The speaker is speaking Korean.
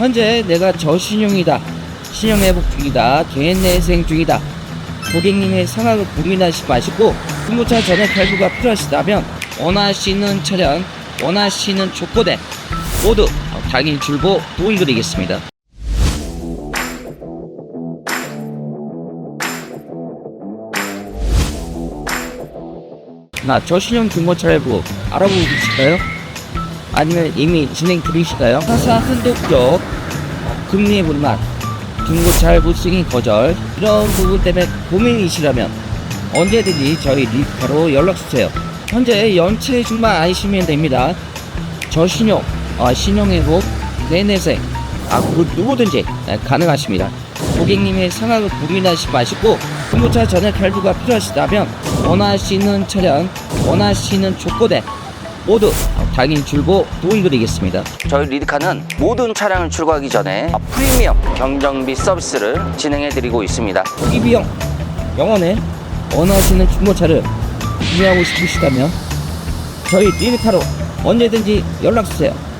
현재 내가 저신용이다. 신용회복 중이다. 개인내생 중이다. 고객님의 상황을 고민하지 마시고 중고차 전액 할부가 필요하시다면 원하시는 차량, 원하시는 조건에 모두 당일 출고 도움드리겠습니다. 나 저신용 중고차 할부 알아보고 계실까요? 아니면 이미 진행? 타사 한도격 어, 금리의 불만 중고차 할부 승인 거절 이런 부분 때문에 고민이시라면 언제든지 저희 리파로 연락주세요. 현재 연체 중만 아니시면 됩니다. 저신용, 어, 신용회복, 내내생 아, 그 누구든지 네, 가능하십니다. 고객님의 상황을 고민하지 마시고 중고차 전액 할부가 필요하시다면 원하시는 차량, 원하시는 조건에 모두 당일 출고 도움드리겠습니다. 저희 리드카는 모든 차량을 출고하기 전에 프리미엄 경정비 서비스를 진행해드리고 있습니다. 이 비용 영원에 원하시는 중고차를 구매하고 싶으시다면 저희 리드카로 언제든지 연락주세요.